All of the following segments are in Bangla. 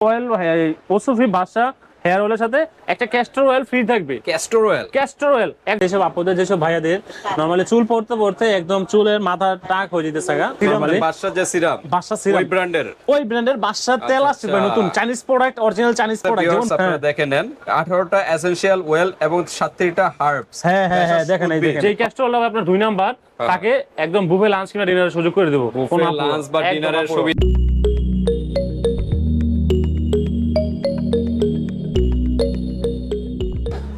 অয়েল ওসুফি বাসা হেয়ার অয়েলের সাথে একটা ক্যাস্টর অয়েল ফ্রি থাকবে। ক্যাস্টর অয়েল ক্যাস্টর অয়েল যেসব আপুদের যেসব ভাইয়াদের নরমালি চুল পড়তে পড়তে একদম চুলের মাথা টাক হয়ে যেতেছে গা নরমালি বাদশা যে সিরাপ সিরাপ ওই ব্র্যান্ডের ওই ব্র্যান্ডের বাসার তেল আসছে আচ্ছা। নতুন Chinese product original Chinese product যেমন আপনারা দেখে নেন 18টা এসেনশিয়াল ওয়েল এবং 37টা হার্বস হ্যাঁ হ্যাঁ হ্যাঁ দেখেন এই দেখেন। যেই ক্যাস্টর অয়েল আপনার দুই নাম্বার তাকে একদম বুফে লাঞ্চ কিংবা ডিনারের সুযোগ করে দেবো। কোনো আপু- লাঞ্চ বা ডিনারের সুবিধা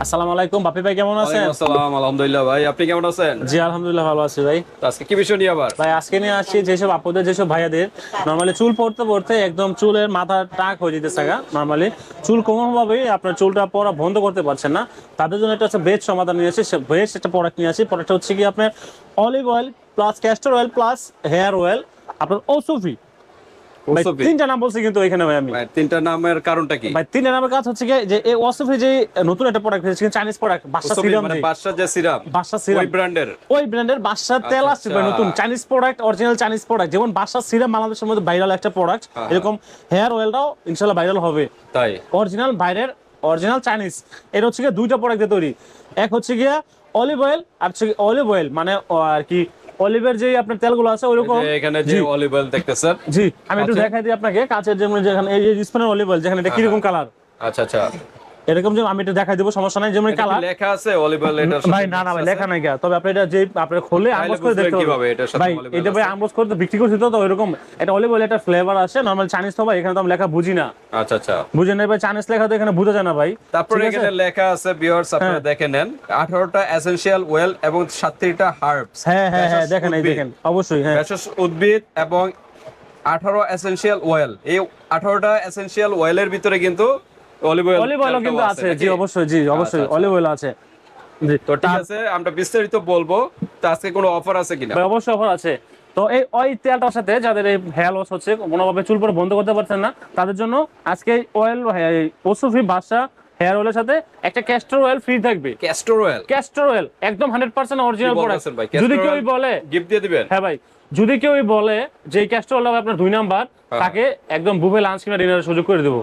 আসসালামু আলাইকুম বাপি ভাই কেমন আছেন? আসসালাম আলহামদুলিল্লাহ ভাই আপনি কেমন আছেন? জি আলহামদুলিল্লাহ ভালো আছি ভাই। তো আজকে কি বিষয় নিয়ে আবার? ভাই আজকে নিয়ে আসছি যেসব আপুদের যেসব ভাইয়াদের নরমালি চুল পড়তে পড়তে একদম চুলের মাথা টাক হয়ে যেতেছে গা নরমালি চুল কোমল ভাবে আপনার চুলটা পড়া বন্ধ করতে পারছেন না। তাদের জন্য একটা হচ্ছে বেস্ট সমাধান নিয়ে আসি বেস্ট একটা প্রোডাক্ট নিয়ে আসি প্রোডাক্টটা হচ্ছে কি আপনার olive oil plus castor oil plus hair oil আপনার ওসফি। তিনটা নাম বলছি কিন্তু এখানে ভাই আমি। তিনটা নামের কারণটা কি? ভাই তিনটা নামের কাজ হচ্ছে যে এই যে নতুন একটা প্রোডাক্ট চাইনিজ প্রোডাক্ট বাসা সিরাম মানে বাদশা যে বাসা সিরাম ওই ব্র্যান্ডের ওই ব্র্যান্ডের বাসার তেল আসছে আচ্ছা। নতুন Chinese product original Chinese product যেমন বাসার সিরাম বাংলাদেশের মধ্যে ভাইরাল একটা প্রোডাক্ট হ্যাঁ। এরকম হেয়ার অয়েলটাও ইনশাল্লাহ ভাইরাল হবে। তাই? অরিজিনাল বাইরের অরিজিনাল চাইনিজ এটা হচ্ছে গিয়ে দুইটা প্রোডাক্ট দিয়ে তৈরি। এক হচ্ছে গিয়া অলিভ অয়েল আর হচ্ছে অলিভ অয়েল মানে আর কি অলিভের যে আপনার তেলগুলো আছে ওইরকম? এখানে যে অলিভ অয়েল দেখতেছেন? জি আমি একটু আচ্ছা। দেখাই দিই আপনাকে কাঁচের যেমন যেখানে এই যে স্পেনের অলিভ অয়েল যেখানে এটা কীরকম কালার আচ্ছা আচ্ছা। এরকম যে আমি একটু দেখাই দেবো সমস্যা নাই যেমন কালার? লেখা আছে? অলিভ অয়েল এটা ভাই না না ভাই লেখা নাই গা। তবে আপনি এটা যে আপনি খুলে আনবক্স করে দেখতে কীভাবে সাথে ভাই এটা ভাই? আনবক্স করতে বিক্রি করছি তো এরকম এটা অলিভ অয়েল একটা ফ্লেভার আছে নরমাল চাইনিজ তো ভাই এখানে তো আমি লেখা বুঝি না। আচ্ছা আচ্ছা। বুঝে নেই ভাই চাইনিজ লেখা তো এখানে বোঝা যায় না ভাই। তারপরে এখানে লেখা আছে ভিউয়ার্স আপনারা দেখে নেন। 18টা এসেনশিয়াল ওয়েল এবং 37টা হার্বস হ্যাঁ হ্যাঁ হ্যাঁ দেখেন এই দেখেন অবশ্যই হ্যাঁ। উদ্ভিদ এবং 18 এসেনশিয়াল ওয়েল এই 18টা এসেনশিয়াল ওয়েলের ভিতরে কিন্তু অলিভ অয়েল অলিভ অয়েল কিন্তু আছে জি অবশ্যই জি অবশ্যই অলিভ অয়েল আছে। জি তো ঠিক আছে আমরা বিস্তারিত বলব তো আজকে কোনো অফার আছে কিনা? না অবশ্যই অফার আছে। তো এই ওই তেলটার সাথে যাদের এই হেয়ার লস হচ্ছে কোনোভাবে চুল পরে বন্ধ করতে পারছেন না তাদের জন্য আজকে অয়েল ওসুফি বাসা হেয়ার অয়েলের সাথে একটা ক্যাস্টর অয়েল ফ্রি থাকবে। ক্যাস্টর অয়েল ক্যাস্টর অয়েল একদম হান্ড্রেড পার্সেন্ট অরিজিনাল প্রোডাক্ট যদি কেউ বলে গিফট দিয়ে দিবেন? হ্যাঁ ভাই যদি কেউ বলে যে ক্যাস্টর অয়েল হবে আপনার দুই নাম্বার হ্যাঁ। তাকে একদম বুফে লাঞ্চ কিনা ডিনারের সুযোগ করে দেবো।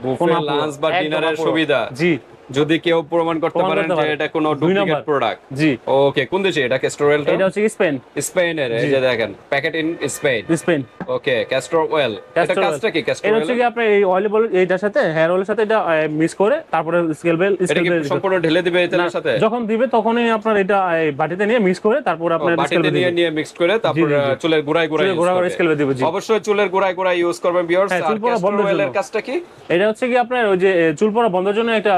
লাঞ্চ বা ডিনারের সুবিধা। জি। যদি কেউ প্রমাণ করতে পারেন যে এটা কোনো ডুপ্লিকেট। প্রোডাক্ট জি। ওকে কোন দেশে? এটা ক্যাস্টর অয়েলটা এটা হচ্ছে স্পেন স্পেনের এই যে দেখেন packet in Spain Spain okay castor oil এটা কাজটা কি? ক্যাস্টর এটা অয়েল হচ্ছে কি আপনি এই অয়েল বল এইটার সাথে হেয়ার অয়েলের সাথে এটা মিক্স করে তারপরে স্কেল বেল স্কেল বেল সম্পূর্ণ ঢেলে দিবে তেলের সাথে? যখন দিবে তখনই আপনার এটা এই বাটিতে নিয়ে মিক্স করে তারপর আপনার স্কেল বাটিতে নিয়ে নিয়ে মিক্স করে তারপর চুলের গোড়ায় গোড়ায় চুলের use গোড়ায় গোড়ায় করবে। scalpel দিবে, জি। অবশ্যই চুলের গোড়ায় গোড়ায় ইউজ করবেন ভিউয়ার্স হ্যাঁ, আর ক্যাস্টর অয়েলের কাজটা কি? এটা হচ্ছে কি আপনার ওই যে চুল পড়া বন্ধের জন্য একটা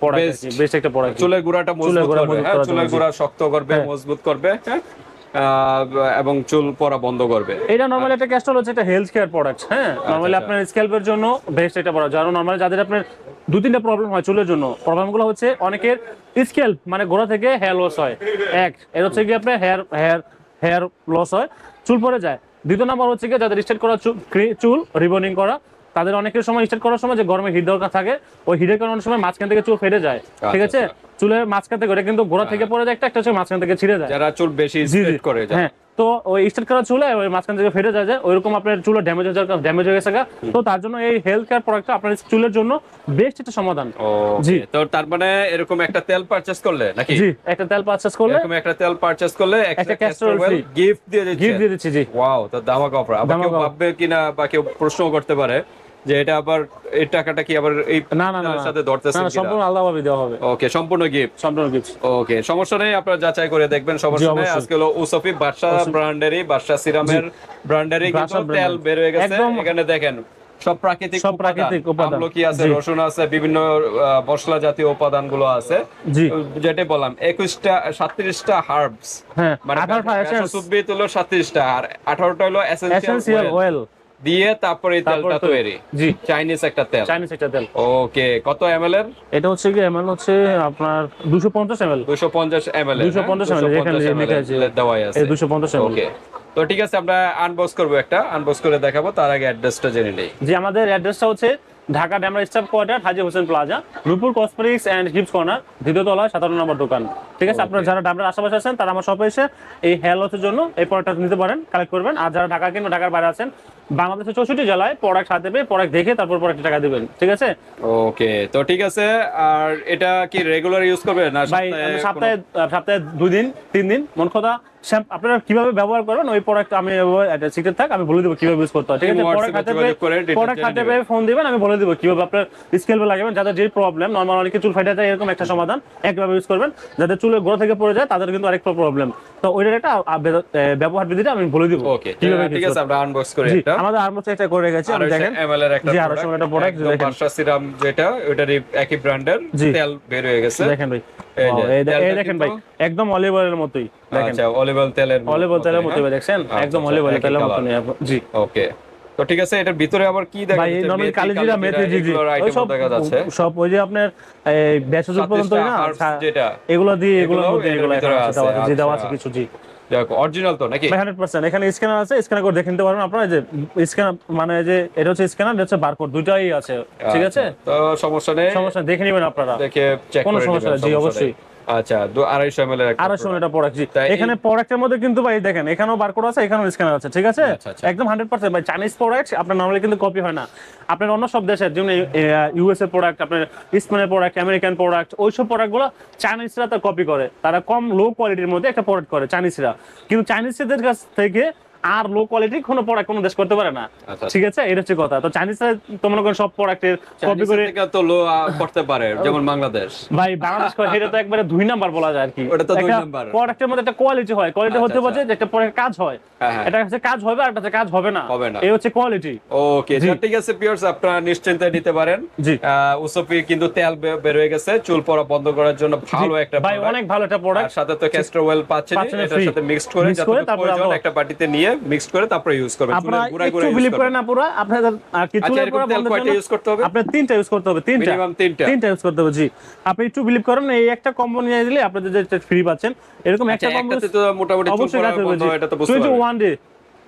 প্রোডাক্ট বেস্ট একটা প্রোডাক্ট চুলের গোড়াটা মজবুত করবে হ্যাঁ চুলের জন্য, গোড়া শক্ত করবে মজবুত করবে হ্যাঁ এবং চুল পড়া বন্ধ করবে। এটা নরমালি একটা ক্যাস্টল হচ্ছে একটা হেলথ কেয়ার প্রোডাক্ট হ্যাঁ? নরমালি আচ্ছা। আপনার স্ক্যাল্পের জন্য বেস্ট প্রোডাক্ট যারা নরমালি যাদের আপনার দু তিনটা প্রবলেম হয় চুলের জন্য প্রবলেমগুলো হচ্ছে অনেকের স্ক্যাল্প মানে গোড়া থেকে হেয়ার লস হয় এক। এটা হচ্ছে কি আপনার হেয়ার হেয়ার হেয়ার লস হয় চুল পড়ে যায়। দ্বিতীয় নাম্বার হচ্ছে কি যাদের স্ট্রেট করা চুল চুল রিবনিং করা তাদের অনেকের সময় স্টার্ট করার সময় যে গরমে হিট দরকার থাকে ওই হিটের কারণে অনেক সময় মাঝখান থেকে চুল ফেটে যায় ঠিক আছে? আচ্ছা। চুলের মাঝখান থেকে কিন্তু গোড়া থেকে পড়ে যায় একটা একটা মাঝখান থেকে ছিঁড়ে যায়। যারা চুল বেশি করে হ্যাঁ তো ওই স্টার্ট করা চুলে ওই মাঝখান থেকে ফেটে যায় যে ওইরকম আপনার চুলে ড্যামেজ হয়ে যাওয়ার ড্যামেজ হয়ে গেছে তো তার জন্য এই হেলথ কেয়ার প্রোডাক্টটা আপনার চুলের জন্য বেস্ট একটা সমাধান। জি। তো তার মানে এরকম একটা তেল পারচেজ করলে নাকি? জি একটা তেল পারচেস করলে এরকম একটা তেল পারচেজ করলে একটা একটা ক্যাস্টর অয়েল গিফট দিয়ে দিচ্ছে। গিফট দিয়ে দিচ্ছি জি। ওয়াও তো দামাক অফার আবার কেউ ভাববে কিনা বা কেউ প্রশ্ন করতে পারে। যে এটা আবার এই টাকাটা কি আবার এই না না না সাথে ধরতেছে না, সম্পূর্ণ আলাদাভাবে দেওয়া হবে। ওকে সম্পূর্ণ গিফট সম্পূর্ণ গিফট ওকে সমস্যা নেই আপনারা যাচাই করে দেখবেন সমস্যা নেই। আজকে হলো উসফি বাদশা ব্র্যান্ডেরই বাদশা সিরামের ব্র্যান্ডেরই কিন্তু তেল বের হয়ে গেছে। এখানে দেখেন সব প্রাকৃতিক সব প্রাকৃতিক উপাদান। আমলকি আছে রসুন আছে বিভিন্ন মশলা জাতীয় উপাদানগুলো আছে যেটা বললাম একুশটা সাতত্রিশটা হার্বস হ্যাঁ মানে উদ্ভিদ হলো সাতত্রিশটা আর আঠারোটা হলো এসেন্সিয়াল অয়েল দিয়ে তারপরে তেলটা তৈরি। জি। চাইনিজ একটা তেল। চাইনিজ একটা তেল। ওকে কত এমএল এর? এটা হচ্ছে কি এমএল হচ্ছে আপনার দুশো পঞ্চাশ এমএল দুশো পঞ্চাশ এমএল 250 ml, যেখানে লেখা আছে। দেওয়াই আছে। এই দুশো পঞ্চাশ এমএল ওকে তো ঠিক আছে আমরা আনবক্স করব একটা। আনবক্স করে দেখাবো তার আগে অ্যাড্রেসটা জেনে নেই। জি আমাদের অ্যাড্রেসটা হচ্ছে Dhaka Demra staff quarter Haji Hossain plaza Rupur cosmetics and gifts corner দ্বিতীয় তলা সাতান্ন নম্বর দোকান। ঠিক আছে আপনারা যারা ডাবলার আশেপাশে আছেন তারা আমার শপে এসে এই হেয়ার লসের জন্য এই প্রোডাক্টটা নিতে পারেন কালেক্ট করবেন। আর যারা ঢাকা কিংবা ঢাকার বাইরে আছেন বাংলাদেশের চৌষট্টি জেলায় প্রোডাক্ট হাতে পেয়ে প্রোডাক্ট দেখে তারপর প্রোডাক্ট টাকা দিবেন ঠিক আছে? ওকে তো ঠিক আছে আর এটা কি রেগুলার ইউজ করবে না ভাই সপ্তাহে সপ্তাহে দুই দিন তিন দিন মন কথা আপনারা কীভাবে ব্যবহার করবেন ওই প্রোডাক্ট আমি একটা সিক্রেট থাক আমি বলে দেবো কীভাবে ইউজ করতে হয় ঠিক আছে? প্রোডাক্ট হাতে পেয়ে প্রোডাক্ট হাতে পেয়ে ফোন দিবেন আমি বলে দেবো কীভাবে আপনার স্কেল লাগাবেন যাদের যে প্রবলেম নর্মাল অনেকে চুল ফাইটে যায় এরকম একটা সমাধান একভাবে ইউজ করবেন যাদের চুলের গোড়া থেকে পড়ে যায় তাদের কিন্তু আরেক প্রবলেম তো ওইটার একটা ব্যবহার বিধিটা আমি বলে দিব। ওকে ঠিক আছে আমরা আনবক্স করি এটা আমাদের আরমোস্ট একটা করে গেছে আপনি দেখেন। এমএল এর একটা জি, 200 একটা প্রোডাক্ট দেখেন। বাদশা সিরাম যেটা ওটারই একই ব্র্যান্ডের তেল বের হয়ে গেছে। দেখেন ভাই। এই দেখেন ভাই একদম অলিভ অয়েলের মতোই দেখেন। আচ্ছা অলিভ অয়েল তেলের অলিভ অয়েল তেলের মতোই ভাই, দেখছেন? আচ্ছা, একদম আচ্ছা, অলিভ অয়েল তেলের মতোই জি। ওকে তো ঠিক আছে এটার ভিতরে আবার কি দেখা যাচ্ছে? নরমালি কালিজিরা মেথি জি জি ওই সব দেখা যাচ্ছে। সব ওই যে আপনার এই বেসজ পর্যন্ত না যেটা। এগুলো দিয়ে এগুলোও মধ্যে এগুলো আছে, দেওয়া আছে, আছে, আছে আচ্ছা। কিছু জি। দেখো অরিজিনাল তো নাকি? হান্ড্রেড পার্সেন্ট এখানে স্ক্যানার আছে স্ক্যানার করে দেখে নিতে পারবেন আপনারা যে স্ক্যানার মানে যে এটা হচ্ছে স্ক্যানার এটা হচ্ছে বারকোড দুইটাই আছে ঠিক আছে? আচ্ছা, তো সমস্যা নেই। সমস্যা দেখে নেবেন আপনারা। দেখে চেক কোনো করে সমস্যা নেবেন নেই, জি, সমস্যা অবশ্যই। আচ্ছা আড়াইশো এর একটা আড়াইশো এটা প্রোডাক্ট জি। এখানে প্রোডাক্টের মধ্যে কিন্তু ভাই দেখেন এখানেও বারকোড আছে এখানেও স্ক্যানার আছে ঠিক আছে? আচ্ছা, আচ্ছা। একদম হান্ড্রেড পার্সেন্ট ভাই চাইনিজ প্রোডাক্ট আপনার নর্মালি কিন্তু কপি হয় না। আপনার অন্য সব দেশের যেমন ইউএস এর প্রোডাক্ট আপনার স্পেনের প্রোডাক্ট আমেরিকান প্রোডাক্ট ওইসব প্রোডাক্টগুলো চাইনিজরা তার কপি করে। তারা কম লো কোয়ালিটির মধ্যে একটা প্রোডাক্ট করে চাইনিজরা কিন্তু চাইনিজদের কাছ থেকে আর লো কোয়ালিটি কোনো প্রোডাক্ট কোনো দেশ করতে পারে না। আচ্ছা। ঠিক আছে? এটা হচ্ছে কথা। তো চাইনিজরা তো মনে করেন সব প্রোডাক্টের কপি করে তো লো করতে পারে যেমন বাংলাদেশ। ভাই বাংলাদেশ করে এটা তো একবারে দুই নাম্বার বলা যায় আর কি। ওটা তো দুই নাম্বার। প্রোডাক্টের মধ্যে একটা কোয়ালিটি হয়। কোয়ালিটি আচ্ছা, হতে পারে আচ্ছা। যে একটা প্রোডাক্ট কাজ হয়। হ্যাঁ, হ্যাঁ। এটা হচ্ছে কাজ হবে আর হচ্ছে কাজ হবে না। হবে না। এই হচ্ছে কোয়ালিটি ওকে ঠিক আছে পিয়ার্স আপনারা নিশ্চিন্তে নিতে পারেন। জি। উসফি কিন্তু তেল বের হয়ে গেছে চুল পড়া বন্ধ করার জন্য ভালো একটা ভাই অনেক ভালো একটা প্রোডাক্ট সাথে তো ক্যাস্টর অয়েল পাচ্ছেন এটার সাথে মিক্সড করে আবার- একটা বাটিতে নিয়ে মিক্সড করে তারপরে ইউজ করবেন। আপনারা একটু বিলিভ করেন না পুরো আপনাদের আর কি আচ্ছা, চুলের পড়া তেল কয়টা জন্য করতে হবে? আপনার তিনটা ইউজ করতে হবে তিনটা। মিনিমাম তিনটা? তিনটা ইউজ করতে হবে জি। আপনি একটু বিলিভ করেন এই একটা কম্বো নিয়ে দিলে আপনাদের যে ফ্রি পাচ্ছেন এরকম একটা আচ্ছা, কম্বো তো মোটামুটি চুল অবশ্যই পড়া বন্ধ এটা তো বুঝতে পারবেন ওয়ান ডে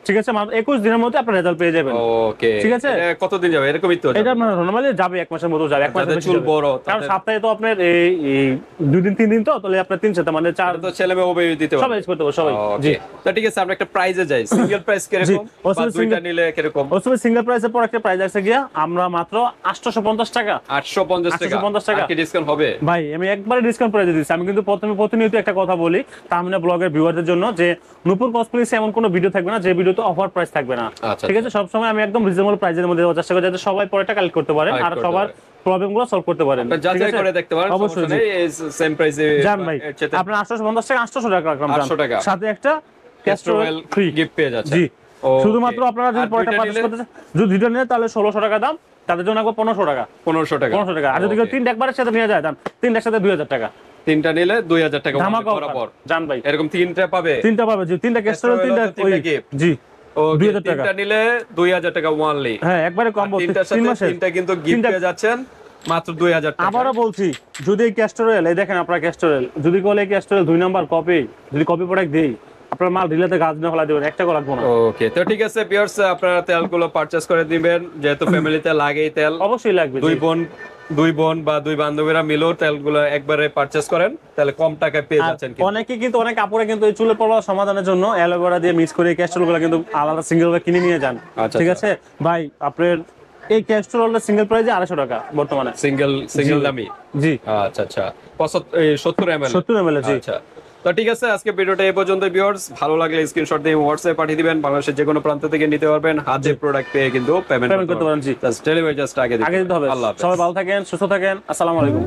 ঠিক আছে মাত্র একুশ দিনের মধ্যে আপনার রেজাল্ট পেয়ে যাবেন। ওকে। ঠিক আছে? কতদিন যাবে? এরকমই তো এটা নর্মালি যাবে এক মাসের মতো যাবে এক মাসের চুল বড়, কারণ সপ্তাহে তো আপনার এই দুই দিন তিন দিন তো তাহলে আপনার তিন সাথে মানে চার তো ছেলে মেয়ে ওবে দিতে সবাই করতে পারবে সবাই। জি। তো ঠিক আছে আমরা একটা প্রাইজে যাই। সিঙ্গেল প্রাইস কীরকম? বা দুইটা নিলে কীরকম? ওসবে সিঙ্গেল প্রাইসের পর একটা প্রাইস আছে গিয়া আমরা মাত্র আটশোশো পঞ্চাশ টাকা। 850 টাকা। 850 টাকা। কি ডিসকাউন্ট হবে? ভাই আমি একবারে ডিসকাউন্ট প্রাইসে দিচ্ছি আমি কিন্তু প্রথমে প্রতিনিয়ত একটা কথা বলি তাহমিনা ব্লগের ভিউয়ারদের জন্য যে নুপুর কসপ্লেসে এমন কোনো ভিডিও থাকবে না যে ভিডিওতে অফার প্রাইস থাকবে না। আচ্ছা, ঠিক আছে? সবসময় আমি একদম রিজনেবল প্রাইসের মধ্যে দেওয়ার চেষ্টা করি যাতে সবাই পরেটা কালেক্ট করতে পারেন আর সবার পারে। প্রবলেমগুলো সলভ করতে পারেন যাচাই করে দেখতে পারেন অবশ্যই সেম প্রাইসে জান ভাই আপনার আটশোশো পঞ্চাশ টাকা আটশোশো টাকা রাখলাম 800 টাকা। সাথে একটা castor castor oil free gift পেয়ে যাচ্ছে জি। শুধুমাত্র আপনারা যদি পরেটা পারচেজ করতে যদি দুইটা নিয়ে তাহলে ষোলোশো টাকা দাম তাদের জন্য একবার পনেরোশো টাকা। 1500 টাকা। পনেরোশো টাকা। আর যদি কেউ. তিনটা একবারের সাথে নিয়ে যায় দাম তিনটার সাথে দুই হাজার টাকা। তিনটা নিলে 2000 টাকা ধামাকা বরাবর offer। জান ভাই। এরকম তিনটা পাবে। তিনটা পাবে জি তিনটা তিনটা ওই- জি Okay, 2000 টাকা। তিনটা নিলে 2000 টাকা ওয়ানলি হ্যাঁ একবারে কম্বো তিন মাসের। তিনটা কিন্তু গিফট পেয়ে যাচ্ছেন মাত্র 2000 টাকা। আবারও বলছি যদি এই ক্যাস্টোরেল এই দেখেন আপনার ক্যাস্টোরেল যদি বলে এই ক্যাস্টোরেল দুই নাম্বার কপি যদি কপি প্রোডাক্ট দেই আপনার মাল রিলেতে গাছ না ফেলা দেবেন একটা করে লাগবো না। ওকে তো ঠিক আছে পিয়ার্স আপনারা তেলগুলো পারচেজ করে দিবেন যেহেতু ফ্যামিলিতে লাগেই তেল। অবশ্যই লাগবে দুই। বোন দুই বোন বা দুই বান্ধবীরা মিলেও তেলগুলো একবারে পারচেজ করেন তাহলে কম টাকায় পেয়ে যাচ্ছেন কিন্তু। অনেকে কিন্তু অনেক কাপড়ে কিন্তু এই চুলের প্রবলেম সমাধানের জন্য অ্যালোভেরা দিয়ে মিক্স করে ক্যাস্ট্রলগুলো কিন্তু আলাদা সিঙ্গেল কিনে নিয়ে যান। আচ্ছা, ঠিক আচ্ছা। আছে? ভাই আপনার এই ক্যাস্ট্রলটা সিঙ্গেল প্রাইস আড়াইশো টাকা বর্তমানে। সিঙ্গেল সিঙ্গেল দামি? জি। আচ্ছা আচ্ছা। পঁচাত্তর এই সত্তর এম সত্তর এম জি। আচ্ছা। তো ঠিক আছে আজকে ভিডিওটা এ পর্যন্ত ভিউয়ার্স ভালো লাগলে স্ক্রিনশট দিয়ে হোয়াটসঅ্যাপে পাঠিয়ে দিবেন। বাংলাদেশের যে কোনো প্রান্ত থেকে নিতে পারবেন। হাতে প্রোডাক্ট পেয়ে কিন্তু পেমেন্ট করতে পারেন জি। জাস্ট ডেলিভারি জাস্ট আগে আগে দিতে হবে। আল্লাহ সবাই ভালো থাকেন সুস্থ থাকেন। আসসালামু আলাইকুম।